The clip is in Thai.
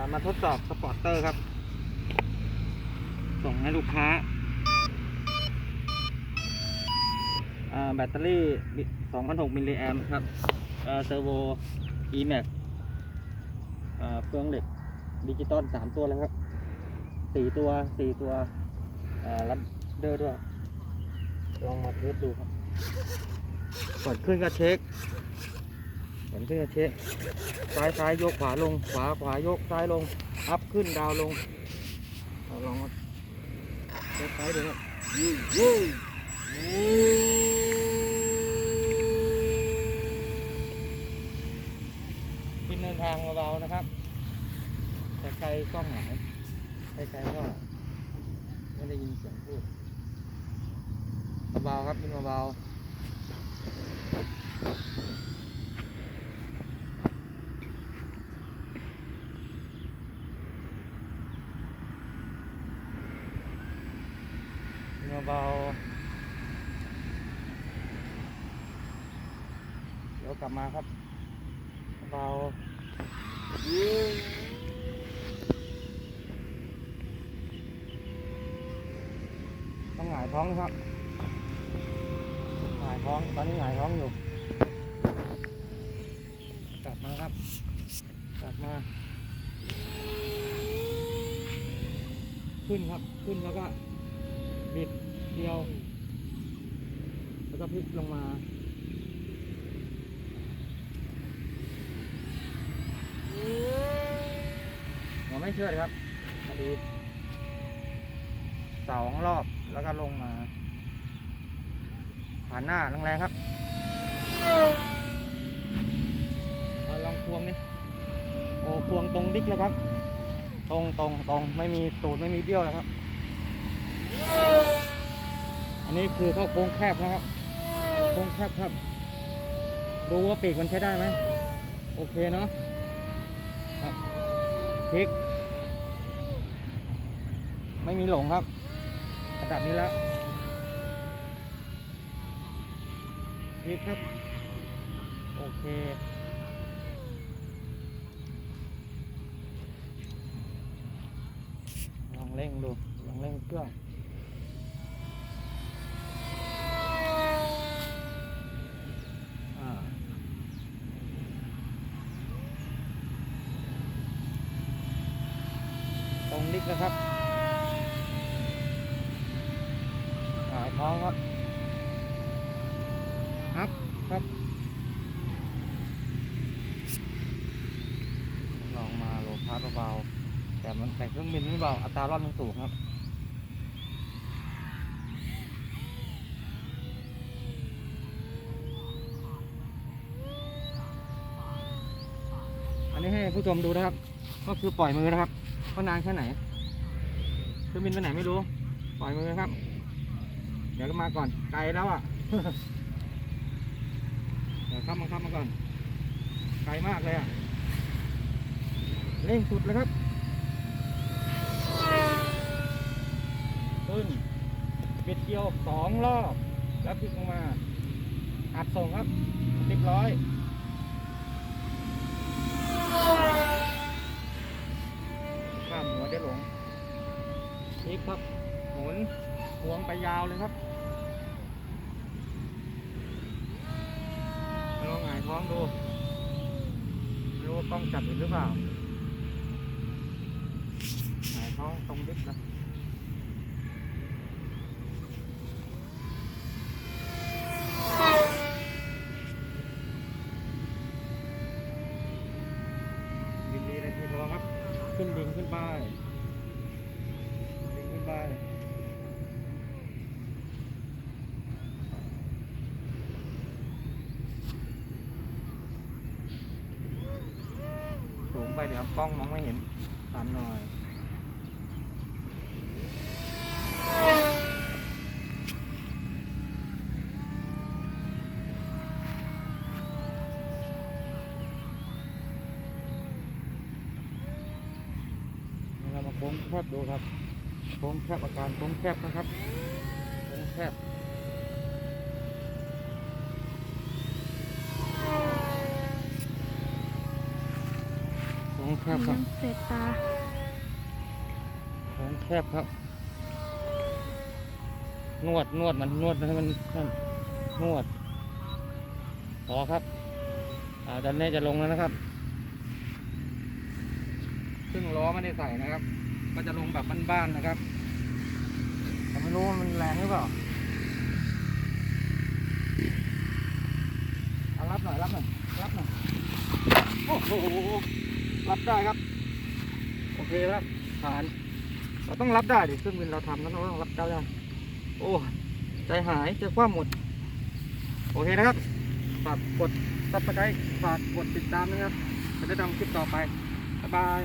ามาทดสอบสปอร์เตอร์ครับ ส่งให้ลูกค้าาแบตเตอรี่2,600มิลลิแอมป์ครับเซอร์โว e-max อ่าเฟืองเหล็กดิจิตอล 3 ตัวแล้วครับ 4 ตัว 4 ตัวรับเดอร์ด้วย ลองมาเทสดูครับกดขึ้นก็เช็ค กดขึ้นก็เช็คซ้ายซ้ายยกขวาลง ขวาขวายกซ้ายลง อัพขึ้นดาวลงเราลองเช็คซ้ายดูครับขึ้นเดินทางเบาๆนะครับแต่ไกลกล้องหายไกลๆก็ไม่ได้ยินเสียงพูดเบาๆครับขึ้นเบาๆ เบาๆเดี๋ยวกลับมาครับ เบาต้องหงายท้องครับหงายท้อง ตอนนี้หงายท้องอยู่ กลับมาครับ กลับมาขึ้นครับ ขึ้นแล้วก็บิด เดียว แล้วก็พลิกลงมาหัวไม่เชื่อครับอดีตสองรอบแล้วก็ลงมา ผ่านหน้าแรงๆครับเอาลองควงนี่โอ้ควงตรงดิกเลยครับ ตรงตรงตรงไม่มีตูดไม่มีเบี้ยวเลยครับ อันนี้คือเข้าโค้งแคบนะครับโค้งแคบครับ ดูว่าปีกมันใช้ได้ไหมโอเคเนาะครับพลิก ไม่มีหลงครับระดับนี้แล้วนี่ครับ โอเคลองเร่งดูลองเร่งเครื่อง อ่า ตรงนิ กนะครับหายท้องครับครับครับลองมาโลพาร์เบาๆแต่มันแต่เครื่องบินไม่เบาอัตราร่อนมันสูงครับอันนี้ให้ผู้ชมดูนะครับ ก็คือปล่อยมือนะครับก็นานแค่ไหน เครื่องบินไปไหนไม่รู้ ปล่อยมือครับ เดี๋ยวก็มาก่อน ไกลแล้วอะ เดี๋ยวข้ามาข้ามาก่อน ไกลมากเลยอะ เร่งสุดเลยครับ ขึ้นปิดเกียวสองรอบ แล้วพลิกลงมา อัดส่งครับสิบร้อย พลิกครับ หมุนหวงไปยาวเลยครับลองหงายท้องดูไม่รู้ว่ากล้องจับหรือเปล่าหงายท้องตรงดิบนะยินดีในที่ทองครับ ขึ้นดึงขึ้นไปดึงขึ้นไป สูงไป เดี๋ยวกล้องมองไม่เห็นต่ำหน่อย เรามาโค้งแคบดูครับโค้งแคบอาการโค้งแคบนะครับโค้งแคบ โค้ ท้อ งแคบครับเศษตาท้องแคบครับ นวดนวดมันนวดให้มันนั่นนวดพอครับอ่าตอนนี้จะลงแล้วนะครับ ซึ่งล้อไม่ได้ใส่นะครับ ก็จะลงแบบบ้านๆนะครับแต่ไม่รู้ว่ามันแรงหรือเปล่าเอารับหน่อยรับหน่อยรับหน่อยโอ้โห รับได้ครับ โอเคครับผ่านเราต้องรับได้ดิเครื่องบินเราทำแล้วเราต้องรับได้ โอ้ใจหายใจความหมด โอเคนะครับฝากกดซับสไครต์ฝากกดติดตามนะครับจะได้ทำคลิปต่อไปบ๊ายบาย